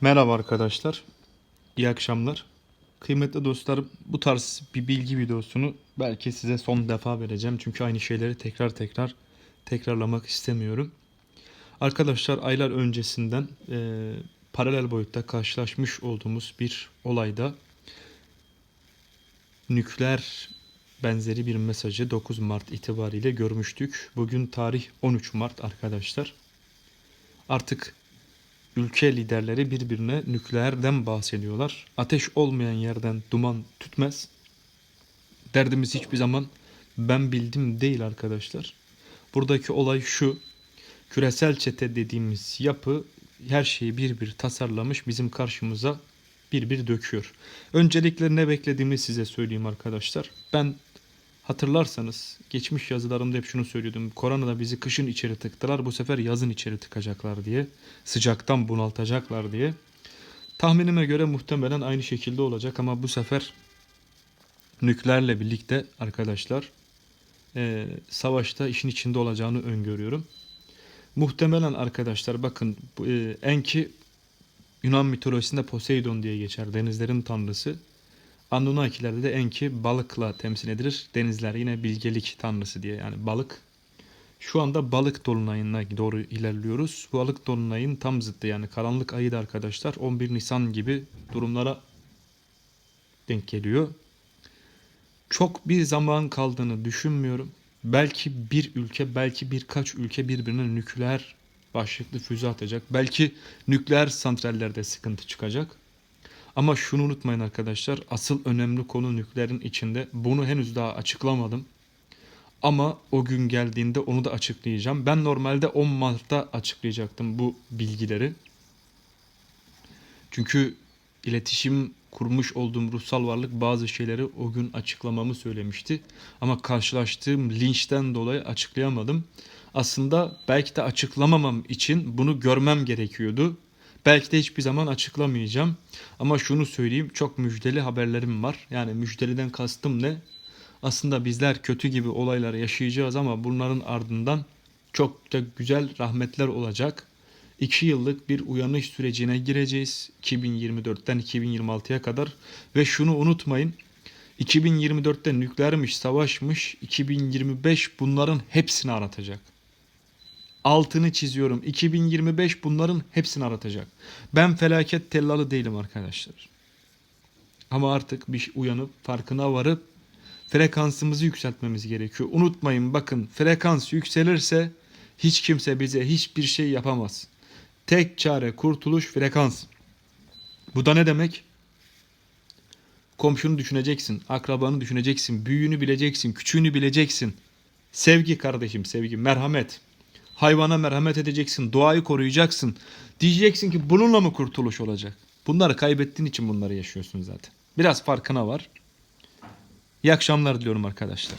Merhaba arkadaşlar. İyi akşamlar. Kıymetli dostlar bu tarz bir bilgi videosunu belki size son defa vereceğim. Çünkü aynı şeyleri tekrar tekrar tekrarlamak istemiyorum. Arkadaşlar aylar öncesinden e, paralel boyutta karşılaşmış olduğumuz bir olayda nükleer benzeri bir mesajı 9 Mart itibariyle görmüştük. Bugün tarih 13 Mart arkadaşlar. Artık ülke liderleri birbirine nükleerden bahsediyorlar. Ateş olmayan yerden duman tütmez. Derdimiz hiçbir zaman ben bildim değil arkadaşlar. Buradaki olay şu. Küresel çete dediğimiz yapı her şeyi bir bir tasarlamış bizim karşımıza bir bir döküyor. Öncelikle ne beklediğimi size söyleyeyim arkadaşlar. Ben hatırlarsanız geçmiş yazılarımda hep şunu söylüyordum. Koronada bizi kışın içeri tıktılar. Bu sefer yazın içeri tıkacaklar diye. Sıcaktan bunaltacaklar diye. Tahminime göre muhtemelen aynı şekilde olacak ama bu sefer nükleerle birlikte arkadaşlar eee, savaşta işin içinde olacağını öngörüyorum. Muhtemelen arkadaşlar bakın eee, Enki Yunan mitolojisinde Poseidon diye geçer. Denizlerin tanrısı. Anunnakilerde de Enki balıkla temsil edilir. Denizler yine bilgelik tanrısı diye yani balık. Şu anda balık dolunayına doğru ilerliyoruz. Bu balık dolunayın tam zıttı yani karanlık ayı da arkadaşlar 11 Nisan gibi durumlara denk geliyor. Çok bir zaman kaldığını düşünmüyorum. Belki bir ülke, belki birkaç ülke birbirine nükleer başlıklı füze atacak. Belki nükleer santrallerde sıkıntı çıkacak. Ama şunu unutmayın arkadaşlar. Asıl önemli konu nükleerin içinde. Bunu henüz daha açıklamadım. Ama o gün geldiğinde onu da açıklayacağım. Ben normalde 10 Mart'ta açıklayacaktım bu bilgileri. Çünkü iletişim kurmuş olduğum ruhsal varlık bazı şeyleri o gün açıklamamı söylemişti. Ama karşılaştığım linçten dolayı açıklayamadım. Aslında belki de açıklamamam için bunu görmem gerekiyordu. Belki de hiçbir zaman açıklamayacağım. Ama şunu söyleyeyim çok müjdeli haberlerim var. Yani müjdeliden kastım ne? Aslında bizler kötü gibi olaylar yaşayacağız ama bunların ardından çok da güzel rahmetler olacak. 2 yıllık bir uyanış sürecine gireceğiz 2024'ten 2026'ya kadar ve şunu unutmayın 2024'te nükleermiş, savaşmış, 2025 bunların hepsini aratacak. Altını çiziyorum. 2025 bunların hepsini aratacak. Ben felaket tellalı değilim arkadaşlar. Ama artık bir uyanıp farkına varıp frekansımızı yükseltmemiz gerekiyor. Unutmayın bakın frekans yükselirse hiç kimse bize hiçbir şey yapamaz. Tek çare kurtuluş frekans. Bu da ne demek? Komşunu düşüneceksin, akrabanı düşüneceksin, büyüğünü bileceksin, küçüğünü bileceksin. Sevgi kardeşim, sevgi, merhamet. Hayvana merhamet edeceksin, doğayı koruyacaksın. Diyeceksin ki bununla mı kurtuluş olacak? Bunları kaybettiğin için bunları yaşıyorsun zaten. Biraz farkına var. İyi akşamlar diliyorum arkadaşlar.